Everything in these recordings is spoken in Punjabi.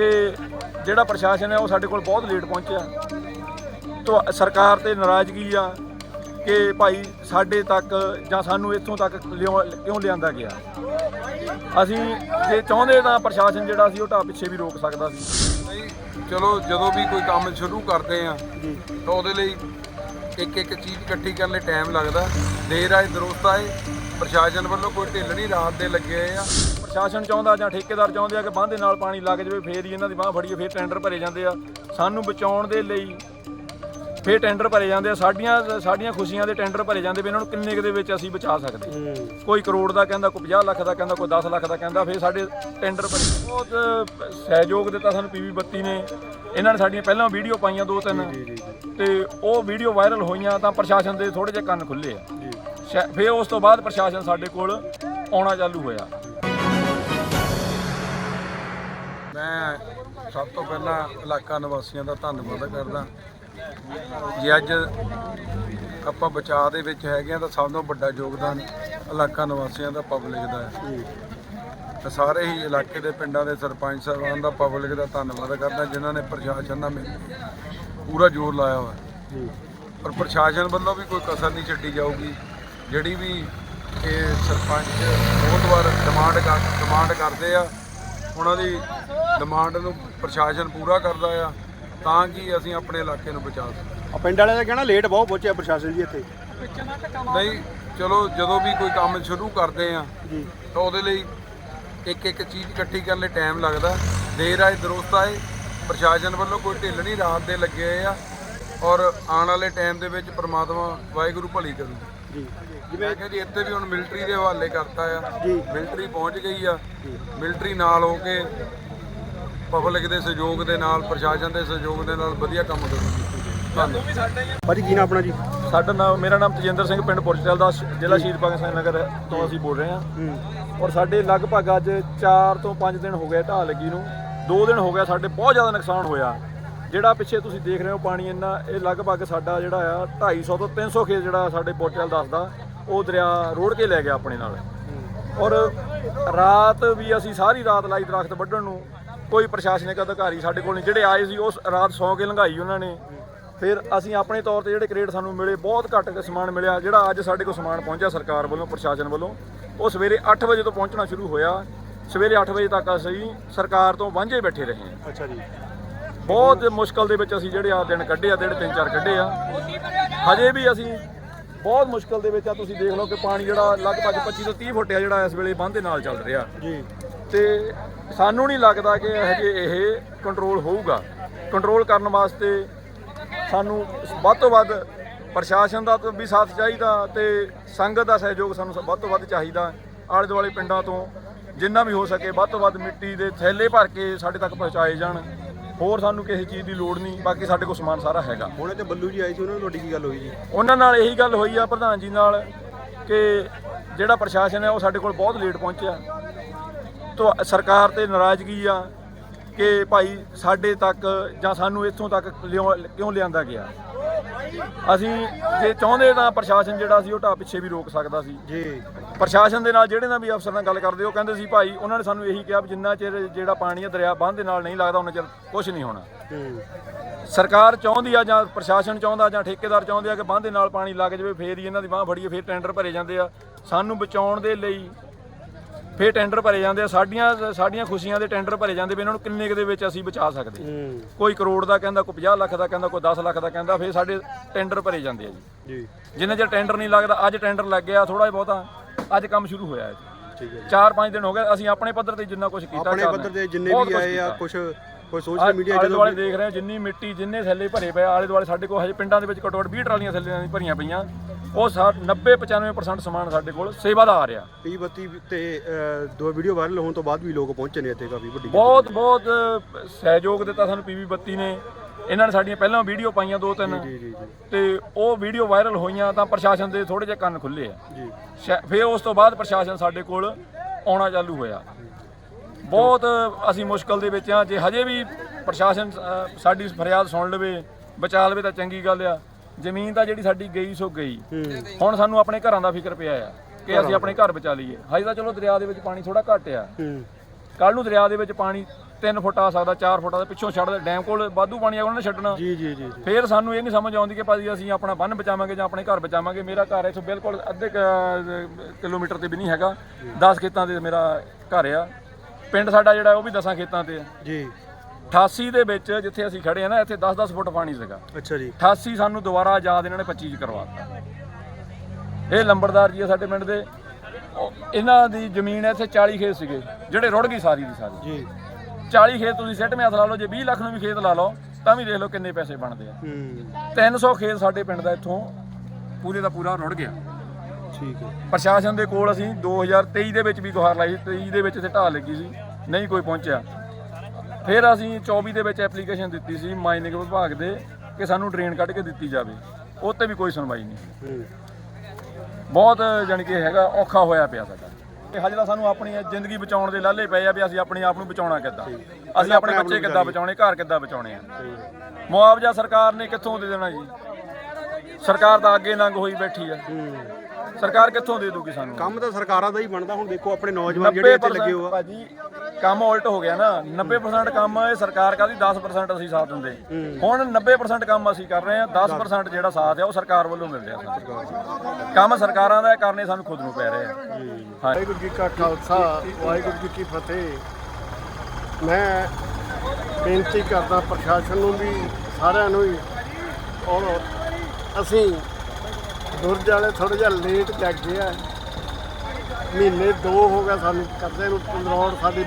ਕਿ ਜਿਹੜਾ ਪ੍ਰਸ਼ਾਸਨ ਹੈ ਉਹ ਸਾਡੇ ਕੋਲ ਬਹੁਤ ਲੇਟ ਪਹੁੰਚਿਆ। ਤੋਂ ਸਰਕਾਰ ਤੇ ਨਾਰਾਜ਼ਗੀ ਆ ਕਿ ਭਾਈ ਸਾਡੇ ਤੱਕ ਜਾਂ ਸਾਨੂੰ ਇੱਥੋਂ ਤੱਕ ਕਿਉਂ ਲਿਆਂਦਾ ਗਿਆ? ਅਸੀਂ ਜੇ ਚਾਹੁੰਦੇ ਤਾਂ ਪ੍ਰਸ਼ਾਸਨ ਜਿਹੜਾ ਸੀ ਉਹ ਢਾਹ ਪਿੱਛੇ ਵੀ ਰੋਕ ਸਕਦਾ ਸੀ। ਚਲੋ ਜਦੋਂ ਵੀ ਕੋਈ ਕੰਮ ਸ਼ੁਰੂ ਕਰਦੇ ਆ ਤਾਂ ਉਹਦੇ ਲਈ ਇੱਕ ਇੱਕ ਚੀਜ਼ ਇਕੱਠੀ ਕਰਨ ਲਈ ਟਾਈਮ ਲੱਗਦਾ। ਦੇਰ ਆਏ ਦਰੁਸਤ ਆਏ ਪ੍ਰਸ਼ਾਸਨ ਵੱਲੋਂ ਕੋਈ ਢਿੱਲ ਨਹੀਂ ਰਾਤ ਦੇ ਲੱਗੇ ਆ। ਪ੍ਰਸ਼ਾਸਨ ਚਾਹੁੰਦਾ ਜਾਂ ਠੇਕੇਦਾਰ ਚਾਹੁੰਦੇ ਆ ਕਿ ਬੰਦ ਦੇ ਨਾਲ ਪਾਣੀ ਲੱਗ ਜਾਵੇ ਫੇਰ ਹੀ ਇਹਨਾਂ ਦੀ ਬਾਹ ਫੜੀਏ ਫੇਰ ਟੈਂਡਰ ਭਰੇ ਜਾਂਦੇ ਆ। ਸਾਨੂੰ ਬਚਾਉਣ ਦੇ ਲਈ ਫੇਰ ਟੈਂਡਰ ਭਰੇ ਜਾਂਦੇ ਆ। ਸਾਡੀਆਂ ਸਾਡੀਆਂ ਖੁਸ਼ੀਆਂ ਦੇ ਟੈਂਡਰ ਭਰੇ ਜਾਂਦੇ ਵੀ ਇਹਨਾਂ ਨੂੰ ਕਿੰਨੇ ਕੁ ਦੇ ਵਿੱਚ ਅਸੀਂ ਬਚਾ ਸਕਦੇ ਕੋਈ ਕਰੋੜ ਦਾ ਕਹਿੰਦਾ ਕੋਈ 50 ਲੱਖ ਦਾ ਕਹਿੰਦਾ ਕੋਈ 10 ਲੱਖ ਦਾ ਕਹਿੰਦਾ ਫੇਰ ਸਾਡੇ ਟੈਂਡਰ ਭਰੇ। ਬਹੁਤ ਸਹਿਯੋਗ ਦਿੱਤਾ ਸਾਨੂੰ ਪੀਵੀ 32 ਨੇ। ਇਹਨਾਂ ਨੇ ਸਾਡੀਆਂ ਪਹਿਲਾਂ ਵੀਡੀਓ ਪਾਈਆਂ ਦੋ ਤਿੰਨ। ਤੇ ਉਹ ਵੀਡੀਓ ਵਾਇਰਲ ਹੋਈਆਂ ਤਾਂ ਪ੍ਰਸ਼ਾਸਨ ਦੇ ਥੋੜੇ ਜਿਹੇ ਕੰਨ ਖੁੱਲੇ ਆ। ਫਿਰ ਉਸ ਤੋਂ ਬਾਅਦ ਪ੍ਰਸ਼ਾਸਨ ਸਾਡੇ ਕੋਲ ਆਉਣਾ ਚਾਲੂ ਹੋਇਆ। ਸਭ ਤੋਂ ਪਹਿਲਾਂ ਇਲਾਕਾ ਨਿਵਾਸੀਆਂ ਦਾ ਧੰਨਵਾਦ ਕਰਦਾ। ਜੇ ਅੱਜ ਆਪਾਂ ਬਚਾਅ ਦੇ ਵਿੱਚ ਹੈਗੇ ਆ ਤਾਂ ਸਭ ਤੋਂ ਵੱਡਾ ਯੋਗਦਾਨ ਇਲਾਕਾ ਨਿਵਾਸੀਆਂ ਦਾ ਪਬਲਿਕ ਦਾ ਹੈ। ਸਾਰੇ ਹੀ ਇਲਾਕੇ ਦੇ ਪਿੰਡਾਂ ਦੇ ਸਰਪੰਚ ਸਾਹਿਬਾਨ ਦਾ ਪਬਲਿਕ ਦਾ ਧੰਨਵਾਦ ਕਰਦਾ, ਜਿਨ੍ਹਾਂ ਨੇ ਪ੍ਰਸ਼ਾਸਨ ਨਾਲ ਮਿਲ ਪੂਰਾ ਜ਼ੋਰ ਲਾਇਆ ਹੋਇਆ। ਪਰ ਪ੍ਰਸ਼ਾਸਨ ਵੱਲੋਂ ਵੀ ਕੋਈ ਕਸਰ ਨਹੀਂ ਛੱਡੀ ਜਾਊਗੀ। ਜਿਹੜੀ ਵੀ ਇਹ ਸਰਪੰਚ ਬਹੁਤ ਵਾਰ ਡਿਮਾਂਡ ਕਰ ਡਿਮਾਂਡ ਕਰਦੇ ਆ ਉਹਨਾਂ ਦੀ ਡਿਮਾਂਡ ਨੂੰ ਪ੍ਰਸ਼ਾਸਨ ਪੂਰਾ ਕਰਦਾ ਆ ਤਾਂ ਕਿ ਅਸੀਂ ਆਪਣੇ ਇਲਾਕੇ ਨੂੰ ਬਚਾ ਸਕੀਏ। ਆ ਪਿੰਡ ਵਾਲਿਆਂ ਦਾ ਕਹਿਣਾ ਲੇਟ ਬਹੁਤ ਪਹੁੰਚਿਆ ਪ੍ਰਸ਼ਾਸਨ ਜੀ ਇੱਥੇ। ਨਹੀਂ ਚਲੋ ਜਦੋਂ ਵੀ ਕੋਈ ਕੰਮ ਸ਼ੁਰੂ ਕਰਦੇ ਆ ਜੀ। ਤਾਂ ਉਹਦੇ ਲਈ ਇੱਕ ਇੱਕ ਚੀਜ਼ ਇਕੱਠੀ ਕਰਨ ਲਈ ਟਾਈਮ ਲੱਗਦਾ। ਦੇਰ ਆਏ ਦਰੁਸਤ ਆਏ ਪ੍ਰਸ਼ਾਸਨ ਵੱਲੋਂ ਕੋਈ ਢਿੱਲ ਨਹੀਂ ਰਾਤ ਦੇ ਲੱਗੇ ਹੋਏ ਆ। ਔਰ ਆਉਣ ਵਾਲੇ ਟਾਈਮ ਦੇ ਵਿੱਚ ਪ੍ਰਮਾਤਮਾ ਵਾਹਿਗੁਰੂ ਭਲੀ ਕਰੂ। ਜੀ। ਜਿਵੇਂ ਕਿ ਜੀ ਇੱਥੇ ਵੀ ਹੁਣ ਮਿਲਟਰੀ ਦੇ ਹਵਾਲੇ ਕਰਤਾ ਆ। ਜੀ। ਮਿਲਟਰੀ ਪਹੁੰਚ ਗਈ ਆ। ਮਿਲਟਰੀ ਨਾਲ ਹੋ ਕੇ ਪਬਲਿਕ ਦੇ ਸਹਿਯੋਗ ਦੇ ਨਾਲ ਪ੍ਰਸ਼ਾਸਨ ਦੇ ਸਹਿਯੋਗ ਦੇ ਨਾਲ ਵਧੀਆ ਕੰਮ ਕਰੂਗੀ ਧੰਨਵਾਦ। ਭਾਜੀ ਕੀ ਨਾਮ ਆਪਣਾ ਜੀ? ਸਾਡਾ ਨਾਮ ਮੇਰਾ ਨਾਮ ਤਜਿੰਦਰ ਸਿੰਘ ਪਿੰਡ ਪੁਰਚਲ ਦਾ ਜ਼ਿਲ੍ਹਾ ਸ਼ਹੀਦ ਭਗਤ ਸਿੰਘ ਨਗਰ ਤੋਂ ਅਸੀਂ ਬੋਲ ਰਹੇ ਹਾਂ। ਹੂੰ। ਔਰ ਸਾਡੇ ਲਗਭਗ ਅੱਜ 4 ਤੋਂ 5 ਦਿਨ ਹੋ ਗਏ ਢਾਹ ਲੱਗੀ ਨੂੰ। 2 ਦਿਨ ਹੋ ਗਿਆ ਸਾਡੇ ਬਹੁਤ ਜ਼ਿਆਦਾ ਨੁਕਸਾਨ ਹੋਇਆ। ਜਿਹੜਾ ਪਿੱਛੇ ਤੁਸੀਂ ਦੇਖ ਰਹੇ ਹੋ ਪਾਣੀ ਇੰਨਾ, ਇਹ ਲਗਭਗ ਸਾਡਾ ਜਿਹੜਾ ਆ 250 ਤੋਂ 300 ਖੇਤ ਜਿਹੜਾ ਸਾਡੇ ਪੁਰਚਲ ਦੱਸਦਾ, ਉਹ ਦਰਿਆ ਰੋੜ ਕੇ ਲੈ ਗਿਆ ਆਪਣੇ ਨਾਲ। ਔਰ ਰਾਤ ਵੀ ਅਸੀਂ ਸਾਰੀ ਰਾਤ ਲਾਈ ਦਰਖਤ ਵੱਢਣ ਨੂੰ, ਕੋਈ ਪ੍ਰਸ਼ਾਸਨਿਕ ਅਧਿਕਾਰੀ ਸਾਡੇ ਕੋਲ ਨਹੀਂ, ਜਿਹੜੇ ਆਏ ਸੀ ਉਸ ਰਾਤ ਸੌਂ ਕੇ ਲੰਘਾਈ ਉਹਨਾਂ ਨੇ। ਫਿਰ ਅਸੀਂ ਆਪਣੇ ਤੌਰ ਤੇ ਜਿਹੜੇ ਕ੍ਰੇਡ ਸਾਨੂੰ ਮਿਲੇ, ਬਹੁਤ ਘੱਟ ਸਮਾਨ ਮਿਲਿਆ, ਜਿਹੜਾ ਅੱਜ ਸਾਡੇ ਕੋਲ ਸਮਾਨ ਪਹੁੰਚਿਆ ਸਰਕਾਰ ਵੱਲੋਂ, ਪ੍ਰਸ਼ਾਸਨ ਵੱਲੋਂ। ਉਹ ਸਵੇਰੇ 8 ਵਜੇ ਤੋਂ ਪਹੁੰਚਣਾ ਸ਼ੁਰੂ ਹੋਇਆ। ਸਵੇਰੇ 8 ਵਜੇ ਤੱਕ ਅਸੀਂ ਸਰਕਾਰ ਤੋਂ ਵਾਂਝੇ ਬੈਠੇ ਰਹੇ ਹਾਂ। ਅੱਛਾ ਜੀ। ਬਹੁਤ ਮੁਸ਼ਕਲ ਦੇ ਵਿੱਚ ਅਸੀਂ ਜਿਹੜੇ ਆ ਦਿਨ ਕੱਢੇ ਆ ਦਿਨ ਤਿੰਨ ਚਾਰ ਕੱਢੇ ਆ। ਹਜੇ ਵੀ ਅਸੀਂ ਬਹੁਤ ਮੁਸ਼ਕਲ ਦੇ ਵਿੱਚ ਆ ਤੁਸੀਂ ਦੇਖ ਲਓ ਕਿ ਪਾਣੀ ਜਿਹੜਾ ਲਗਭਗ 25 ਤੋਂ 30 ਫੁੱਟ ਆ ਜਿਹੜਾ ਇਸ ਵੇਲੇ ਬੰਦ ਦੇ ਨਾਲ ਚੱਲ ਰਿਹਾ। ਜੀ। ਤੇ ਸਾਨੂੰ ਨਹੀਂ ਲੱਗਦਾ ਕਿ ਹਜੇ ਇਹ ਕੰਟਰੋਲ ਹੋਊਗਾ। ਕੰਟਰੋਲ ਕਰਨ ਵਾਸਤੇ ਸਾਨੂੰ ਵੱਧ ਤੋਂ ਵੱਧ ਪ੍ਰਸ਼ਾਸਨ ਦਾ ਵੀ ਸਾਥ ਚਾਹੀਦਾ ਤੇ ਸੰਗਤ ਦਾ ਸਹਿਯੋਗ ਸਾਨੂੰ ਵੱਧ ਤੋਂ ਵੱਧ ਚਾਹੀਦਾ। ਆਲੇ ਦੁਆਲੇ ਪਿੰਡਾਂ ਤੋਂ ਜਿੰਨਾ ਵੀ ਹੋ ਸਕੇ ਵੱਧ ਤੋਂ ਵੱਧ ਮਿੱਟੀ ਦੇ ਥੈਲੇ ਭਰ ਕੇ ਸਾਡੇ ਤੱਕ ਪਹੁੰਚਾਏ ਜਾਣ। ਹੋਰ ਸਾਨੂੰ ਕਿਸੇ ਚੀਜ਼ ਦੀ ਲੋੜ ਨਹੀਂ ਬਾਕੀ ਸਾਡੇ ਕੋਲ ਸਮਾਨ ਸਾਰਾ ਹੈਗਾ। ਹੁਣ ਤੇ ਬੱਲੂ ਜੀ ਆਏ ਸੀ ਉਹਨਾਂ ਨਾਲ ਤੁਹਾਡੀ ਕੀ ਗੱਲ ਹੋਈ ਜੀ? ਉਹਨਾਂ ਨਾਲ ਇਹੀ ਗੱਲ ਹੋਈ ਆ ਪ੍ਰਧਾਨ ਜੀ ਨਾਲ ਕਿ ਜਿਹੜਾ ਪ੍ਰਸ਼ਾਸਨ ਹੈ ਉਹ ਸਾਡੇ ਕੋਲ ਬਹੁਤ ਲੇਟ ਪਹੁੰਚਿਆ। ਤੋਂ ਸਰਕਾਰ ਤੇ ਨਾਰਾਜ਼ਗੀ ਆ ਕਿ ਭਾਈ ਸਾਡੇ ਤੱਕ ਜਾਂ ਸਾਨੂੰ ਇੱਥੋਂ ਤੱਕ ਕਿਉਂ ਲਿਆਂਦਾ ਗਿਆ? ਅਸੀਂ ਜੇ ਚਾਹੁੰਦੇ ਤਾਂ ਪ੍ਰਸ਼ਾਸਨ ਜਿਹੜਾ ਸੀ ਉਹ ਢਾਹ ਪਿੱਛੇ ਵੀ ਰੋਕ ਸਕਦਾ ਸੀ। ਜੀ। ਪ੍ਰਸ਼ਾਸਨ ਦੇ ਨਾਲ ਜਿਹੜੇ ਨਾਲ ਵੀ ਅਫਸਰ ਨਾਲ ਗੱਲ ਕਰਦੇ ਉਹ ਕਹਿੰਦੇ ਸੀ ਭਾਈ ਉਹਨਾਂ ਨੇ ਸਾਨੂੰ ਇਹੀ ਕਿਹਾ ਵੀ ਜਿੰਨਾ ਚਿਰ ਜਿਹੜਾ ਪਾਣੀ ਆ ਦਰਿਆ ਬੰਦ ਦੇ ਨਾਲ ਨਹੀਂ ਲੱਗਦਾ ਉਹਨਾਂ ਚਿਰ ਕੁਝ ਨਹੀਂ ਹੋਣਾ। ਹੂੰ ਸਰਕਾਰ ਚਾਹੁੰਦੀ ਆ ਜਾਂ ਪ੍ਰਸ਼ਾਸਨ ਚਾਹੁੰਦਾ ਜਾਂ ਠੇਕੇਦਾਰ ਚਾਹੁੰਦੇ ਆ ਕਿ ਬੰਦ ਦੇ ਨਾਲ ਪਾਣੀ ਲੱਗ ਜਾਵੇ ਫੇਰ ਹੀ ਇਹਨਾਂ ਦੀ ਬਾਹ ਫੜੀਏ ਫੇਰ ਟੈਂਡਰ ਭਰੇ ਜਾਂਦੇ ਆ। ਸਾਨੂੰ ਬਚਾਉਣ ਦੇ ਲਈ ਫੇਰ ਟੈਂਡਰ ਭਰੇ ਜਾਂਦੇ ਆ। ਸਾਡੀਆਂ ਸਾਡੀਆਂ ਖੁਸ਼ੀਆਂ ਦੇ ਟੈਂਡਰ ਭਰੇ ਜਾਂਦੇ ਵੀ ਇਹਨਾਂ ਨੂੰ ਕਿੰਨੇ ਕੁ ਦੇ ਵਿੱਚ ਅਸੀਂ ਬਚਾ ਸਕਦੇ। ਹੂੰ। ਕੋਈ ਕਰੋੜ ਦਾ ਕਹਿੰਦਾ ਕੋਈ 50 ਲੱਖ ਦਾ ਕਹਿੰਦਾ ਕੋਈ 10 ਲੱਖ ਦਾ ਕਹਿੰਦਾ ਫੇਰ ਸਾਡੇ ਟੈਂਡਰ ਭਰੇ ਜਾਂਦੇ ਆ ਜੀ। ਜੀ। ਜਿੰਨੇ ਚਿਰ ਟੈਂਡਰ ਨਹੀਂ ਲੱਗਦਾ ਅੱਜ ਟੈਂਡਰ ਲੱਗ ਗਿਆ ਥੋੜਾ ਜਿਹਾ ਬਹੁਤਾ। ਅੱਜ ਕੰਮ ਸ਼ੁਰੂ ਹੋਇਆ ਹੈ ਠੀਕ ਹੈ ਜੀ। 4-5 ਦਿਨ ਹੋ ਗਏ ਅਸੀਂ ਆਪਣੇ ਪੱਧਰ ਤੇ ਜਿੰਨਾ ਕੁਝ ਕੀਤਾ ਆਪਣੇ ਪੱਧਰ। ਤੇ ਜਿੰਨੇ ਵੀ ਆਏ ਆ। ਕੁਝ ਕੋਈ ਸੋਸ਼ਲ ਮੀਡੀਆ ਜਦੋਂ ਦੁਆਲੇ ਦੇਖ ਰਹੇ ਹੋ ਜਿੰਨੀ ਮਿੱਟੀ ਜਿੰਨੇ ਥੈਲੇ ਭਰੇ ਪਏ ਆਲੇ ਦੁਆਲੇ ਸਾਡੇ ਕੋਲ ਹਜੇ ਪਿੰਡਾਂ ਦੇ ਵਿੱਚ ਘੱਟੋ ਘੱਟ 20 ਟਰਾਲੀਆਂ ਥੈਲਿਆਂ ਦੀ ਭਰੀਆਂ ਪਈਆਂ। ਉਹ ਸਾ 90 95% ਸਮਾਨ ਸਾਡੇ ਕੋਲ ਸੇਵਾ ਦਾ ਆ। ਰਿਹਾ ਪੀ ਬੱਤੀ ਤੇ ਅਹ, ਦੋ ਵੀਡੀਓ ਵਾਇਰਲ ਹੋਣ ਤੋਂ ਬਾਅਦ ਵੀ ਲੋਕ ਪਹੁੰਚੇ ਨੇ ਇੱਥੇ ਕਾਫੀ ਵੱਡੀ ਬਹੁਤ ਬਹੁਤ ਸਹਿਯੋਗ ਦਿੱਤਾ ਸਾਨੂੰ ਪੀਵੀ 32 ਨੇ। ਇਹਨਾਂ ਨੇ ਸਾਡੀਆਂ ਪਹਿਲਾਂ ਵੀਡੀਓ ਪਾਈਆਂ ਦੋ ਤਿੰਨ। ਤੇ ਉਹ ਵੀਡੀਓ ਵਾਇਰਲ ਹੋਈਆਂ ਤਾਂ ਪ੍ਰਸ਼ਾਸਨ ਦੇ ਥੋੜੇ ਜਿਹੇ ਕੰਨ ਖੁੱਲੇ ਆ। ਜੀ। ਫਿਰ ਉਸ ਤੋਂ ਬਾਅਦ ਪ੍ਰਸ਼ਾਸਨ ਸਾਡੇ ਕੋਲ ਆਉਣਾ ਚਾਲੂ ਹੋਇਆ। ਬਹੁਤ ਅਸੀਂ ਮੁਸ਼ਕਲ ਦੇ ਵਿੱਚ ਆ ਜੇ ਹਜੇ ਵੀ ਪ੍ਰਸ਼ਾਸਨ ਸਾਡੀ ਫਰਿਆਦ ਸੁਣ ਲਵੇ ਬਚਾ ਲਵੇ ਤਾਂ ਚੰਗੀ ਗੱਲ ਆ। ਜ਼ਮੀਨ ਤਾਂ ਜਿਹੜੀ ਸਾਡੀ ਗਈ ਸੋ ਗਈ। ਹੁਣ ਸਾਨੂੰ ਆਪਣੇ ਘਰਾਂ ਦਾ ਫਿਕਰ ਪਿਆ ਆ ਕਿ ਅਸੀਂ ਆਪਣੇ ਘਰ ਬਚਾ ਲਈਏ। ਹਜੇ ਤਾਂ ਚਲੋ ਦਰਿਆ ਦੇ ਵਿੱਚ ਪਾਣੀ ਥੋੜਾ ਘੱਟ ਆ। ਕੱਲ ਨੂੰ ਦਰਿਆ ਦੇ ਵਿੱਚ ਪਾਣੀ 3 ਫੁੱਟ ਆ ਸਕਦਾ 4 ਫੁੱਟ ਦਾ ਪਿੱਛੋਂ ਛੱਡ ਦੇ ਡੈਮ ਕੋਲ ਵਾਧੂ ਪਾਣੀ ਆ ਉਹਨਾਂ ਨੇ ਛੱਡਣਾ। ਜੀ ਜੀ ਜੀ ਫੇਰ ਸਾਨੂੰ ਇਹ ਨਹੀਂ ਸਮਝ ਆਉਂਦੀ ਕਿ ਭਾਜੀ ਅਸੀਂ ਆਪਣਾ ਬੰਨ ਬਚਾਵਾਂਗੇ ਜਾਂ ਆਪਣੇ ਘਰ ਬਚਾਵਾਂਗੇ। ਮੇਰਾ ਘਰ ਇੱਥੋਂ ਬਿਲਕੁਲ ਅੱਧੇ ਕਿਲੋਮੀਟਰ ਤੇ ਵੀ ਨਹੀਂ ਹੈਗਾ। 10 ਖੇਤਾਂ ਤੇ ਮੇਰਾ ਘਰ ਆ। ਪਿੰਡ ਸਾਡਾ ਜਿਹੜਾ ਉਹ ਵੀ 10 ਖੇਤਾਂ ਤੇ ਆ। ਜੀ। 88 ਦੇ ਵਿੱਚ ਜਿੱਥੇ ਅਸੀਂ ਖੜੇ ਆ ਨਾ ਇੱਥੇ 10-10 ਫੁੱਟ ਪਾਣੀ ਸੀਗਾ। ਅੱਛਾ ਜੀ। 88 ਸਾਨੂੰ ਦੁਬਾਰਾ ਆਜ਼ਾਦ ਇਹਨਾਂ ਨੇ 25 ਚ ਕਰਵਾਤਾ ਇਹ ਲੰਬੜਦਾਰ ਜੀ ਆ ਸਾਡੇ ਪਿੰਡ ਦੇ। ਇਹਨਾਂ ਦੀ ਜ਼ਮੀਨ ਇੱਥੇ 40 ਖੇਤ ਸੀਗੇ ਜਿਹੜੇ ਰੁੜ ਗਈ ਸਾਰੀ ਦੀ ਸਾਰੀ। ਜੀ। 40 ਖੇਤ ਤੁਸੀਂ ਸਿੱਟ ਮਿਆਥ ਲਾ ਲਓ ਜੇ 20 ਲੱਖ ਨੂੰ ਵੀ ਖੇਤ ਲਾ ਲਓ ਤਾਂ ਵੀ ਦੇਖ ਲਓ ਕਿੰਨੇ ਪੈਸੇ ਬਣਦੇ ਆ। ਹੂੰ। 300 ਖੇਤ ਸਾਡੇ ਪਿੰਡ ਦਾ ਇੱਥੋਂ ਪੂਰੇ ਦਾ ਪੂਰਾ ਰੁੜ ਗਿਆ। ਠੀਕ ਹੈ। ਪ੍ਰਸ਼ਾਸਨ ਦੇ ਕੋਲ ਅਸੀਂ 2023 ਦੇ ਵਿੱਚ ਵੀ ਗੁਹਾਰ ਲਾਈ ਸੀ 23 ਦੇ ਵਿੱਚ ਇੱਥੇ ਢਾਹ ਲੱਗੀ ਸੀ ਨਹੀਂ ਕੋਈ ਪਹੁੰਚਿਆ। ਫਿਰ ਅਸੀਂ 24 ਦੇ ਵਿੱਚ ਐਪਲੀਕੇਸ਼ਨ ਦਿੱਤੀ ਸੀ ਮਾਈਨਿੰਗ ਵਿਭਾਗ ਦੇ ਕਿ ਸਾਨੂੰ ਡਰੇਨ ਕੱਢ ਕੇ ਦਿੱਤੀ ਜਾਵੇ। ਉਹ ਤੇ ਵੀ ਕੋਈ ਸੁਣਵਾਈ ਨਹੀਂ। ਬਹੁਤ ਜਾਣੀ ਕਿ ਹੈਗਾ ਔਖਾ ਹੋਇਆ ਪਿਆ ਸਾਡਾ। ਤੇ ਹਜੇ ਤਾਂ ਸਾਨੂੰ ਆਪਣੀ ਜ਼ਿੰਦਗੀ ਬਚਾਉਣ ਦੇ ਲਾਲੇ ਪਏ ਆ ਵੀ ਅਸੀਂ ਆਪਣੇ ਆਪ ਨੂੰ ਬਚਾਉਣਾ ਕਿੱਦਾਂ? ਅਸੀਂ ਆਪਣੇ ਬੱਚੇ ਕਿੱਦਾਂ ਬਚਾਉਣੇ ਘਰ ਕਿੱਦਾਂ ਬਚਾਉਣੇ ਆ? ਮੁਆਵਜ਼ਾ ਸਰਕਾਰ ਨੇ ਕਿੱਥੋਂ ਦੇ ਦੇਣਾ ਜੀ? ਸਰਕਾਰ ਤਾਂ ਅੱਗੇ ਲੰਘ ਹੋਈ ਬੈਠੀ ਆ। ਸਰਕਾਰ ਕਿੱਥੋਂ ਦੇ ਦੂਗੀ ਸਾਨੂੰ? ਕੰਮ ਤਾਂ ਸਰਕਾਰਾਂ ਦਾ ਹੀ ਬਣਦਾ ਹੁਣ ਦੇਖੋ ਆਪਣੇ ਨੌਜਵਾਨ ਜਿਹੜੇ ਇੱਥੇ ਲੱਗੇ ਹੋ ਆ। ਭਾਜੀ ਕੰਮ ਉਲਟ ਹੋ ਗਿਆ ਨਾ। 90% ਕੰਮ ਇਹ ਸਰਕਾਰ ਕਰਦੀ 10% ਅਸੀਂ ਸਾਥ ਦਿੰਦੇ। ਹੁਣ 90% ਕੰਮ ਅਸੀਂ ਕਰ ਰਹੇ ਹਾਂ 10% ਜਿਹੜਾ ਸਾਥ ਹੈ ਉਹ ਸਰਕਾਰ ਵੱਲੋਂ ਮਿਲ ਰਿਹਾ ਸਾਨੂੰ। ਕੰਮ ਸਰਕਾਰਾਂ ਦਾ ਕਰਨੇ ਸਾਨੂੰ ਖੁਦ ਨੂੰ ਪੈ ਰਹੇ ਆ। ਹਾਂ। ਵਾਹਿਗੁਰੂ ਜੀ ਕਾ ਖਾਲਸਾ ਵਾਹਿਗੁਰੂ ਜੀ ਕੀ ਫਤਿਹ। ਮੈਂ ਬੇਨਤੀ ਕਰਦਾ ਪ੍ਰਸ਼ਾਸਨ ਨੂੰ ਵੀ ਸਾਰਿਆਂ ਨੂੰ ਹੀ ਔਰ ਅਸੀਂ ਦੁਰਜ ਵਾਲੇ ਥੋੜਾ ਜਿਹਾ ਲੇਟ ਜਾਗੇ ਆ। ਮਹੀਨੇ ਦੋ ਹੋ ਗਏ ਸਾਨੂੰ ਕਰਦੇ ਨੂੰ ਪੰਦਰੌੜ ਸਾਡੀ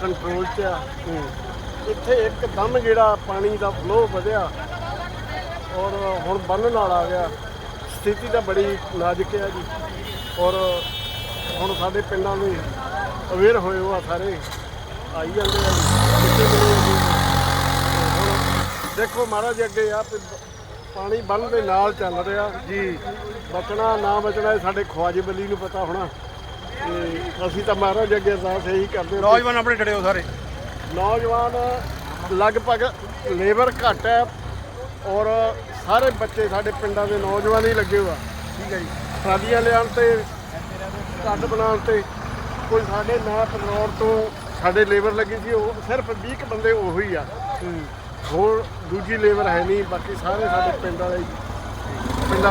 ਕੰਟਰੋਲ 'ਚ ਆ। ਇੱਥੇ ਇੱਕਦਮ ਜਿਹੜਾ ਪਾਣੀ ਦਾ ਫਲੋ ਵਧਿਆ ਔਰ ਹੁਣ ਬੰਨ੍ਹ ਨਾਲ ਆ ਗਿਆ। ਸਥਿਤੀ ਤਾਂ ਬੜੀ ਨਾਜ਼ੁਕ ਹੈ ਜੀ। ਔਰ ਹੁਣ ਸਾਡੇ ਪਿੰਡਾਂ ਨੂੰ ਅਵੇਅਰ ਹੋਏ ਹੋ ਆ ਸਾਰੇ। ਆਈ ਜਾਂਦੇ ਆ ਦੇਖੋ ਮਹਾਰਾਜ ਅੱਗੇ ਆ ਪਾਣੀ ਬੰਨ ਦੇ ਨਾਲ ਚੱਲ ਰਿਹਾ। ਜੀ। ਬਚਣਾ ਨਾ ਬਚਣਾ ਇਹ ਸਾਡੇ ਖਵਾਜੇ ਬਲੀ ਨੂੰ ਪਤਾ ਹੋਣਾ। ਤੇ ਅਸੀਂ ਤਾਂ ਮਹਾਰਾਜ ਅੱਗੇ ਅਰਦਾਸ ਇਹੀ ਕਰਦੇ ਹਾਂ ਨੌਜਵਾਨ ਆਪਣੇ ਡੜੇ ਹੋ ਸਾਰੇ। ਨੌਜਵਾਨ ਲਗਭਗ ਲੇਬਰ ਘੱਟ ਹੈ ਔਰ ਸਾਰੇ ਬੱਚੇ ਸਾਡੇ ਪਿੰਡਾਂ ਦੇ ਨੌਜਵਾਨ ਹੀ ਲੱਗੇ ਹੋਆ ਠੀਕ ਹੈ ਜੀ। ਟਰਾਲੀਆਂ ਲਿਆਉਣ ਤੇ ਕੱਢ ਬਣਾਉਣ ਤੇ ਕੋਈ ਸਾਡੇ ਨਾ ਪੰਦਰੌੜ ਤੋਂ ਸਾਡੇ ਲੇਬਰ ਲੱਗੀ ਸੀ ਉਹ ਸਿਰਫ 20 ਕੁ ਬੰਦੇ ਉਹੀ ਆ। ਹੋਰ ਦੂਜੀ ਲੇਬਰ ਹੈ ਨਹੀਂ ਬਾਕੀ ਸਾਰੇ ਸਾਡੇ ਪਿੰਡ ਵਾਲੇ ਹੀ। ਪਿੰਡਾਂ